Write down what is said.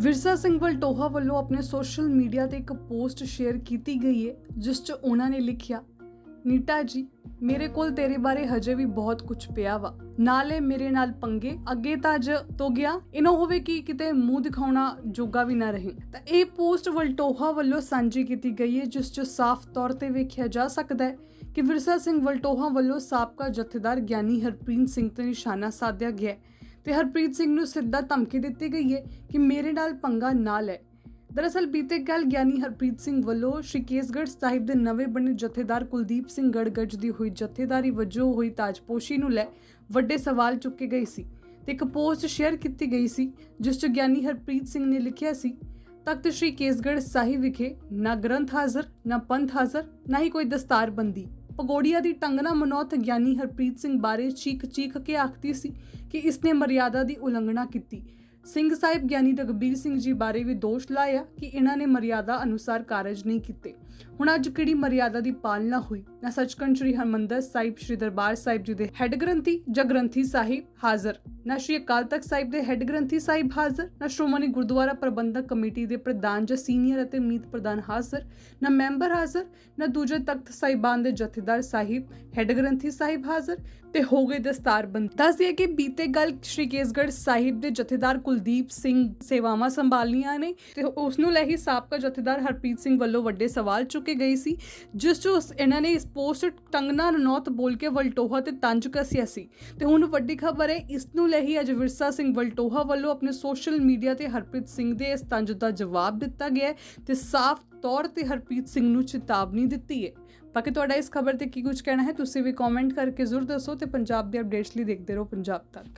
ਵਿਰਸਾ ਸਿੰਘ ਵਲਟੋਹਾ ਵੱਲੋਂ ਆਪਣੇ social media ਤੇ ਇੱਕ ਪੋਸਟ ਸ਼ੇਅਰ ਕੀਤੀ ਗਈ ਹੈ ਜਿਸ 'ਚ ਉਹਨਾਂ ਨੇ ਲਿਖਿਆ, ਨੀਟਾ ਜੀ, ਮੇਰੇ ਕੋਲ ਤੇਰੇ ਬਾਰੇ ਹਜੇ ਵੀ ਬਹੁਤ ਕੁਝ ਪਿਆ ਵਾ। ਨਾਲੇ ਮੇਰੇ ਨਾਲ ਪੰਗੇ, ਅੱਗੇ ਤਾਂ ਜ ਤੋ ਗਿਆ, ਇਹ ਹੋਵੇ ਕਿ ਕਿਤੇ ਮੂੰਹ ਦਿਖਾਉਣਾ ਜੋਗਾ ਵੀ ਨਾ ਰਹੇ। ਤਾਂ ਇਹ ਪੋਸਟ ਵਲਟੋਹਾ ਵੱਲੋਂ ਸਾਂਝੀ ਕੀਤੀ ਗਈ ਹੈ ਜਿਸ 'ਚ ਸਾਫ਼ ਤੌਰ ਤੇ ਵੇਖਿਆ ਜਾ ਸਕਦਾ ਹੈ ਕਿ ਵਿਰਸਾ ਸਿੰਘ ਵਲਟੋਹਾ ਵੱਲੋਂ ਸਾਬਕਾ ਜਥੇਦਾਰ ਗਿਆਨੀ ਹਰਪ੍ਰੀਤ ਸਿੰਘ ਤੇ ਨਿਸ਼ਾਨਾ ਸਾਧਿਆ ਗਿਆ ਹੈ। ਤੇ ਹਰਪ੍ਰੀਤ ਸਿੰਘ ਨੂੰ ਸਿੱਧਾ ਧਮਕੀ ਦਿੱਤੀ ਗਈ ਹੈ ਕਿ ਮੇਰੇ ਨਾਲ ਪੰਗਾ ਨਾ ਲੈ। ਦਰਅਸਲ ਬੀਤੇ ਕੱਲ ਗਿਆਨੀ ਹਰਪ੍ਰੀਤ ਸਿੰਘ ਵੱਲੋਂ ਸ਼੍ਰੀ ਕੇਸਗੜ੍ਹ ਸਾਹਿਬ ਦੇ ਨਵੇਂ ਬਣੇ ਜਥੇਦਾਰ ਕੁਲਦੀਪ ਸਿੰਘ ਗੜਗੜ ਦੀ ਹੋਈ ਜਥੇਦਾਰੀ ਵਜੋਂ ਹੋਈ ਤਾਜਪੋਸ਼ੀ ਨੂੰ ਲੈ ਵੱਡੇ ਸਵਾਲ ਚੁੱਕੇ ਗਏ ਸੀ ਤੇ ਇੱਕ ਪੋਸਟ ਸ਼ੇਅਰ ਕੀਤੀ ਗਈ ਸੀ, ਜਿਸ 'ਚ ਗਿਆਨੀ ਹਰਪ੍ਰੀਤ ਸਿੰਘ ਨੇ ਲਿਖਿਆ ਸੀ, ਤਖਤ ਸ਼੍ਰੀ ਕੇਸਗੜ੍ਹ ਸਾਹਿਬ ਵਿਖੇ ਨਾ ਗ੍ਰੰਥ ਹਾਜ਼ਰ, ਨਾ ਪੰਥ ਹਾਜ਼ਰ, ਨਾ ਹੀ ਕੋਈ ਦਸਤਾਰਬੰਦੀ। ਪਗੋੜੀਆ ਦੀ ਟੰਗਣਾ ਮਨੋਥ ਗਿਆਨੀ ਹਰਪ੍ਰੀਤ ਸਿੰਘ ਬਾਰੇ ਚੀਖ ਚੀਖ ਕੇ ਆਖਦੀ ਸੀ ਕਿ ਇਸਨੇ ਮਰਿਆਦਾ ਦੀ ਉਲੰਘਣਾ ਕੀਤੀ। ਸਿੰਘ ਸਾਹਿਬ ਗਿਆਨੀ ਰਗਬੀਰ ਸਿੰਘ ਜੀ ਬਾਰੇ ਵੀ ਦੋਸ਼ ਲਾਇਆ ਕਿ ਇਹਨਾਂ ਨੇ ਮਰਿਆਦਾ ਅਨੁਸਾਰ ਕਾਰਜ ਨਹੀਂ ਕੀਤੇ। ਹੁਣ ਅੱਜ ਕਿਹੜੀ ਮਰਿਆਦਾ ਦੀ ਪਾਲਣਾ ਹੋਈ? ਨਾ ਸੱਚਖੰਡ ਸ੍ਰੀ ਹਰਮੰਦਰ ਸਾਹਿਬ, ਸ੍ਰੀ ਦਰਬਾਰ ਸਾਹਿਬ ਜੀ ਦੇ ਹੈੱਡ ਗ੍ਰੰਥੀ ਜਾਂ ਗ੍ਰੰਥੀ ਸਾਹਿਬ ਹਾਜ਼ਰ। ਨਾ ਸ੍ਰੀ ਅਕਾਲ ਤਖਤ ਸਾਹਿਬ ਦੇ ਹੈੱਡ ਗ੍ਰੰਥੀ ਸਾਹਿਬ ਹਾਜ਼ਰ, ਨਾ ਸ਼੍ਰੋਮਣੀ ਗੁਰਦੁਆਰਾ ਪ੍ਰਬੰਧਕ ਕਮੇਟੀ ਦੇ ਪ੍ਰਧਾਨ ਜਾਂ ਸੀਨੀਅਰ ਅਤੇ ਮੀਤ ਪ੍ਰਧਾਨ ਹਾਜ਼ਰ, ਨਾ ਮੈਂਬਰ ਹਾਜ਼ਰ, ਨਾ ਦੂਜੇ ਤਖਤ ਸਾਹਿਬਾਨ ਦੇ ਜਥੇਦਾਰ ਸਾਹਿਬ, ਹੈੱਡ ਗ੍ਰੰਥੀ ਸਾਹਿਬ ਹਾਜ਼ਰ ਤੇ ਹੋ ਗਏ ਦਸਤਾਰਬੰਦ। ਦੱਸਦੀ ਕਿ ਬੀਤੇ ਗੱਲ ਸ਼੍ਰੀ ਕੇਸਗੜ੍ਹ ਸਾਹਿਬ ਦੇ ਜਥੇਦਾਰ ਕੁਲਦੀਪ ਸਿੰਘ ਸੇਵਾਵਾਂ ਸੰਭਾਲੀਆਂ ਨੇ ਤੇ ਉਸ ਨੂੰ ਲੈ ਹੀ ਸਾਬਕਾ ਜਥੇਦਾਰ ਹਰਪ੍ਰੀਤ ਸਿੰਘ ਵੱਲੋਂ ਵੱਡੇ ਸਵਾਲ ਚੁੱਕੇ ਗਏ ਸੀ, ਜਿਸ 'ਚ ਉਸ- ਇਹਨਾਂ ਨੇ ਇਸ ਪੋਸਟ ਟੰਗਨਾ ਨੌਤ ਬੋਲ ਕੇ ਵਲਟੋਹਾ ਤੇ ਤੰਜ ਕੱਸਿਆ ਸੀ। ਤੇ ਹੁਣ ਵੱਡੀ ਖਬਰ ਹੈ, ਇਸ ਨੂੰ ਲੈ ਹੀ ਅੱਜ ਵਿਰਸਾ ਸਿੰਘ ਵਲਟੋਹਾ ਵੱਲੋਂ ਆਪਣੇ ਸੋਸ਼ਲ ਮੀਡੀਆ ਤੇ ਹਰਪ੍ਰੀਤ ਸਿੰਘ ਦੇ ਇਸ ਤੰਜ ਦਾ ਜਵਾਬ ਦਿੱਤਾ ਗਿਆ ਹੈ ਤੇ ਸਾਫ਼ ਤੌਰ ਤੇ ਹਰਪ੍ਰੀਤ ਸਿੰਘ ਨੂੰ ਚੇਤਾਵਨੀ ਦਿੱਤੀ ਹੈ। ਬਾਕੀ ਤੁਹਾਡਾ ਇਸ ਖਬਰ ਤੇ ਕੀ ਕੁਝ ਕਹਿਣਾ ਹੈ, ਤੁਸੀਂ ਵੀ ਕਮੈਂਟ ਕਰਕੇ ਜ਼ਰੂਰ ਦੱਸੋ ਤੇ ਪੰਜਾਬ ਦੇ ਅਪਡੇਟਸ ਲਈ ਦੇਖਦੇ ਰਹੋ ਪੰਜਾਬ ਤੱਕ।